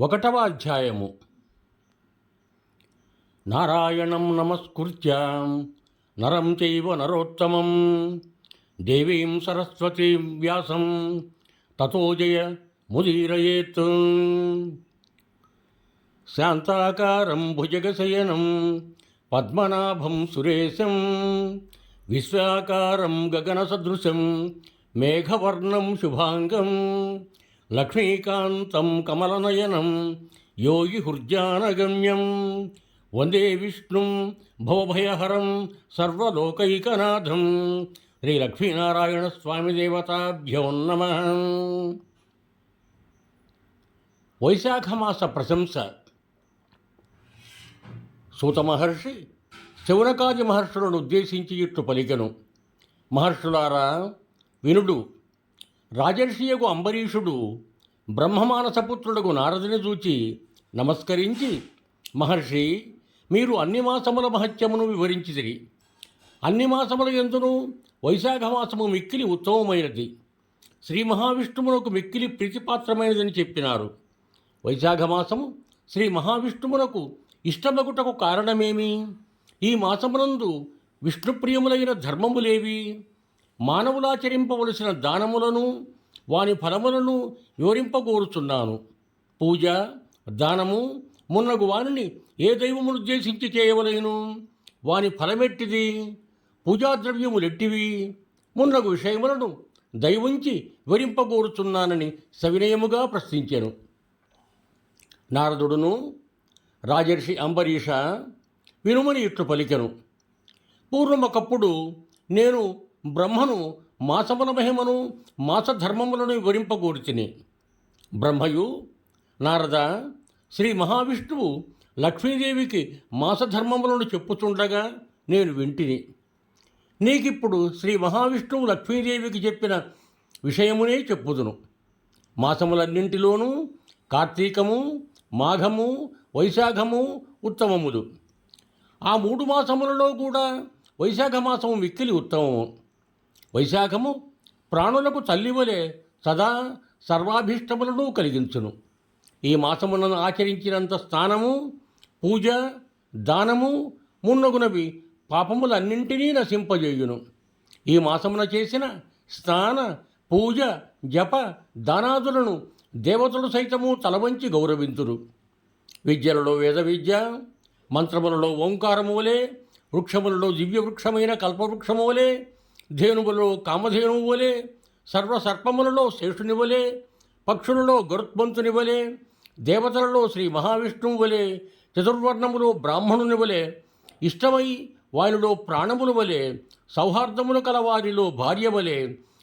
ఒకటవ అధ్యాయము. నారాయణం నమస్కృత్య నరం చైవ నరోత్తమం దేవీం సరస్వతీ వ్యాసం తతోజయ ముదీరయేత్. శాంతాకారం భుజగశయనం పద్మనాభం సురేశం విశ్వాకారం గగనసదృశం మేఘవర్ణం శుభాంగం లక్ష్మీకాంతం కమలనయనం యోగి హృద్యానగమ్యం. వందే విష్ణుం భవభయహరం సర్వలోకైకనాథం. శ్రీ లక్ష్మీనారాయణ స్వామి దేవతాభ్యో నమ. వైశాఖమాస ప్రశంస. సూత మహర్షి శౌనకాది మహర్షులను ఉద్దేశించి ఇట్టు పలికెను. మహర్షులారా వినుడు రాజర్షియకు అంబరీషుడు బ్రహ్మమానసపుత్రుడకు నారదుని చూచి నమస్కరించి మహర్షి మీరు అన్ని మాసముల మహత్యమును వివరించిదిరి అన్ని మాసముల ఎందును వైశాఖ మాసము మిక్కిలి ఉత్తమమైనది. శ్రీ మహావిష్ణువునకు మిక్కిలి ప్రీతిపాత్రమైనదని చెప్పినారు. వైశాఖ మాసము శ్రీ మహావిష్ణువునకు ఇష్టమగుటకు కారణమేమి? ఈ మాసమునందు విష్ణుప్రియములైన ధర్మములేవి? మానవులాచరింపవలసిన దానములను వాని ఫలములను వివరింపగోరుచున్నాను. పూజ దానము మున్నగు వానిని ఏ దైవమునుద్దేశించి చేయవలేను? వాని ఫలమెట్టిది? పూజాద్రవ్యములెట్టివి? మున్నగు విషయములను దైవుంచి వివరింపగోరుచున్నానని సవినయముగా ప్రశ్నించాను. నారదుడును రాజర్షి అంబరీష వినుమని ఇట్లు పలికెను. పూర్వమొకప్పుడు నేను బ్రహ్మను మాసముల మహిమను మాసధర్మములను వివరింపగూర్చిని. బ్రహ్మయు నారద శ్రీ మహావిష్ణువు లక్ష్మీదేవికి మాసధర్మములను చెప్పుతుండగా నేను వింటిని. నీకిప్పుడు శ్రీ మహావిష్ణువు లక్ష్మీదేవికి చెప్పిన విషయమునే చెప్పుదును. మాసములన్నింటిలోనూ కార్తీకము మాఘము వైశాఖము ఉత్తమములు ఆ మూడు మాసములలో కూడా వైశాఖ మాసము మిక్కిలి ఉత్తమము. వైశాఖము ప్రాణులకు తల్లివలే సదా సర్వాభీష్టములను కలిగించును. ఈ మాసమునను ఆచరించినంత స్నానము పూజ దానము మున్నగునవి పాపములన్నింటినీ నశింపజేయును. ఈ మాసమున చేసిన స్నాన పూజ జప దానాదులను దేవతలు సైతము తలవంచి గౌరవింతురు. విద్యలలో వేద విద్య మంత్రములలో ఓంకారము వలె వృక్షములలో దివ్య వృక్షమైన ధేనువులో కామధేనువు వలె సర్వసర్పములలో శేషుని వలె పక్షులలో గరుత్మంతుని వలె దేవతలలో శ్రీ మహావిష్ణువు వలె చతుర్వర్ణములో బ్రాహ్మణుని వలె ఇష్టమై వారిలో ప్రాణములు వలె సౌహార్దములు కలవారిలో భార్య వలె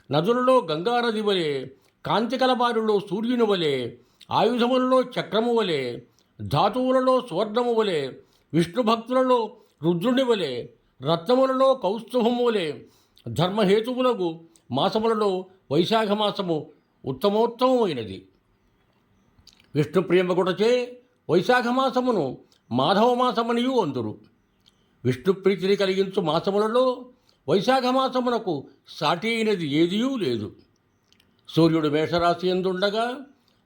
నదులలో గంగానది వలె కాంతి కలవారిలో సూర్యుని వలె ఆయుధములలో చక్రము వలె ధాతువులలో సువర్ణము వలె విష్ణు భక్తులలో రుద్రుని వలె రత్నములలో కౌస్తుభము వలె ధర్మహేతువులకు మాసములలో వైశాఖ మాసము ఉత్తమోత్తమమైనది. విష్ణు ప్రియమగుటచే వైశాఖ మాసమును మాధవ మాసమనియు అందురు. విష్ణు ప్రీతిని కలిగించు మాసములలో వైశాఖ మాసమునకు సాటి అయినది ఏదియూ లేదు. సూర్యుడు మేషరాశి ఎందుండగా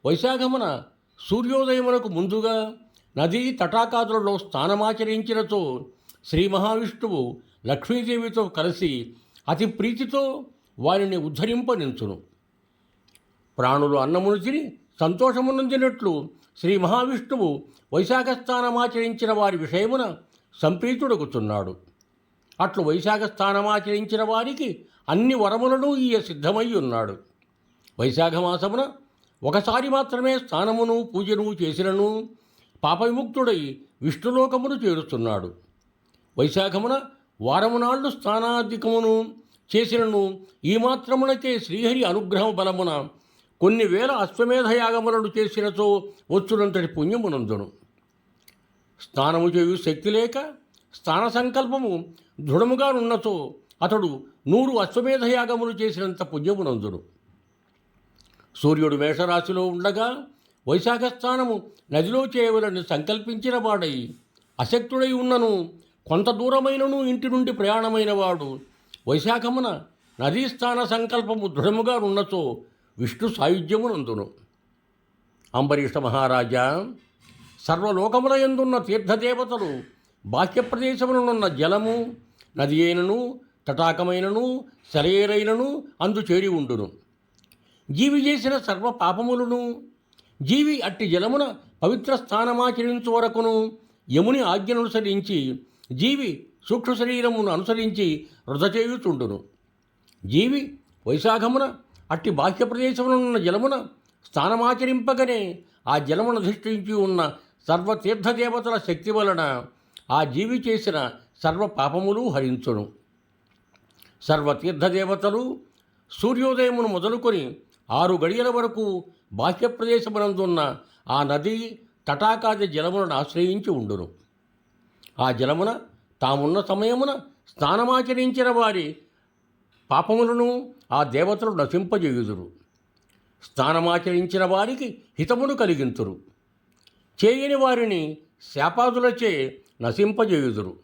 వైశాఖమున సూర్యోదయమునకు ముందుగా నదీ తటాకాదులలో స్థానమాచరించినతో శ్రీ మహావిష్ణువు లక్ష్మీదేవితో కలిసి అతి ప్రీతితో వారిని ఉద్ధరింపనించును. ప్రాణులు అన్నమును తిని సంతోషమునందినట్లు శ్రీ మహావిష్ణువు వైశాఖ స్థానమాచరించిన వారి విషయమున సంప్రీతుడగుతున్నాడు. అట్లు వైశాఖ స్థానమాచరించిన వారికి అన్ని వరములను ఈయ సిద్ధమై ఉన్నాడు వైశాఖ మాసమున ఒకసారి మాత్రమే స్నానమును పూజను చేసినను పాపవిముక్తుడై విష్ణులోకమును చేరుతున్నాడు వైశాఖమున వారము నాళ్ళు స్నానాధికమును చేసినను. ఈ మాత్రమునకే శ్రీహరి అనుగ్రహం బలమున కొన్ని వేల అశ్వమేధ యాగములను చేసినచో వచ్చునంతటి పుణ్యమునందును. స్నానము చేయు శక్తి లేక స్థాన సంకల్పము దృఢముగా ఉన్నచో అతడు నూరు అశ్వమేధ యాగములు చేసినంత పుణ్యమునందును. సూర్యుడు మేషరాశిలో ఉండగా వైశాఖ స్థానము నదిలో చేయవలని సంకల్పించిన వాడై అశక్తుడై ఉన్నను. కొంత దూరమైనను ఇంటి నుండి ప్రయాణమైన వాడు వైశాఖమున నదీ స్థాన సంకల్పము దృఢముగా ఉన్నచో విష్ణు సాయుధ్యమునందును. అంబరీష మహారాజా సర్వలోకముల ఎందున్న తీర్థదేవతలు బాహ్య ప్రదేశములనున్న జలము నది అయినను తటాకమైనను సెలయేరైనను అందు చేరి ఉండును. జీవి చేసిన సర్వ పాపములను జీవి అట్టి జలమున పవిత్ర స్థానమాచరించు వరకును యముని ఆజ్ఞనుసరించి జీవి సూక్ష్మ శరీరమును అనుసరించి వృధచేయుచుండును జీవి వైశాఖమున అట్టి బాహ్య ప్రదేశమునున్న జలమున స్థానమాచరింపగనే ఆ జలమునధిష్ఠించి ఉన్న సర్వతీర్థదేవతల శక్తి వలన ఆ జీవి చేసిన సర్వ పాపములు హరించును. సర్వతీర్థదేవతలు సూర్యోదయమును మొదలుకొని ఆరు గడియల వరకు బాహ్య ప్రదేశమునందున్న ఆ నది తటాకాది జలములను ఆశ్రయించి ఉండును. ఆ జలమున తామున్న సమయమున స్నానమాచరించిన వారి పాపములను ఆ దేవతలు నశింపజేయుదురు. స్నానమాచరించిన వారికి హితమును కలిగింతురు. చేయని వారిని శాపాదులచే నశింపజేయుదురు.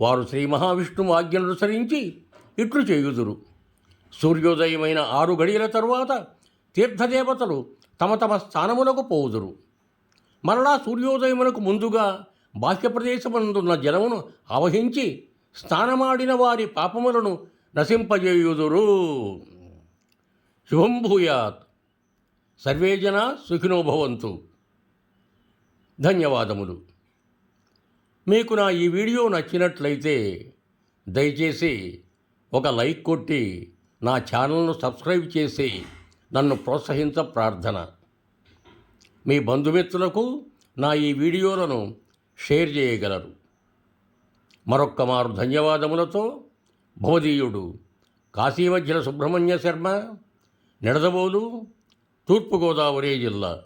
వారు శ్రీ మహావిష్ణువు ఆజ్ఞనుసరించి ఇట్లు చేయుదురు. సూర్యోదయమైన ఆరు గడియల తరువాత తీర్థదేవతలు తమ తమ స్థానములకు పోవుదురు. మరలా సూర్యోదయమునకు ముందుగా బాహ్య ప్రదేశమందున్న జలమును అవహించి స్నానమాడిన వారి పాపములను నశింపజేయుదురు. శుభం భూయాత్. సర్వే జన సుఖినో భవంతు. ధన్యవాదములు. మీకు నా ఈ వీడియో నచ్చినట్లయితే దయచేసి ఒక లైక్ కొట్టి నా ఛానల్ను సబ్స్క్రైబ్ చేసి నన్ను ప్రోత్సహించ ప్రార్థన. మీ బంధుమిత్రులకు నా ఈ వీడియోలను షేర్ చేయగలరు. మరొక్క మారు ధన్యవాదములతో భవదీయుడు కాశీవజ్ర సుబ్రహ్మణ్య శర్మ నిడదవోలు తూర్పుగోదావరి జిల్లా.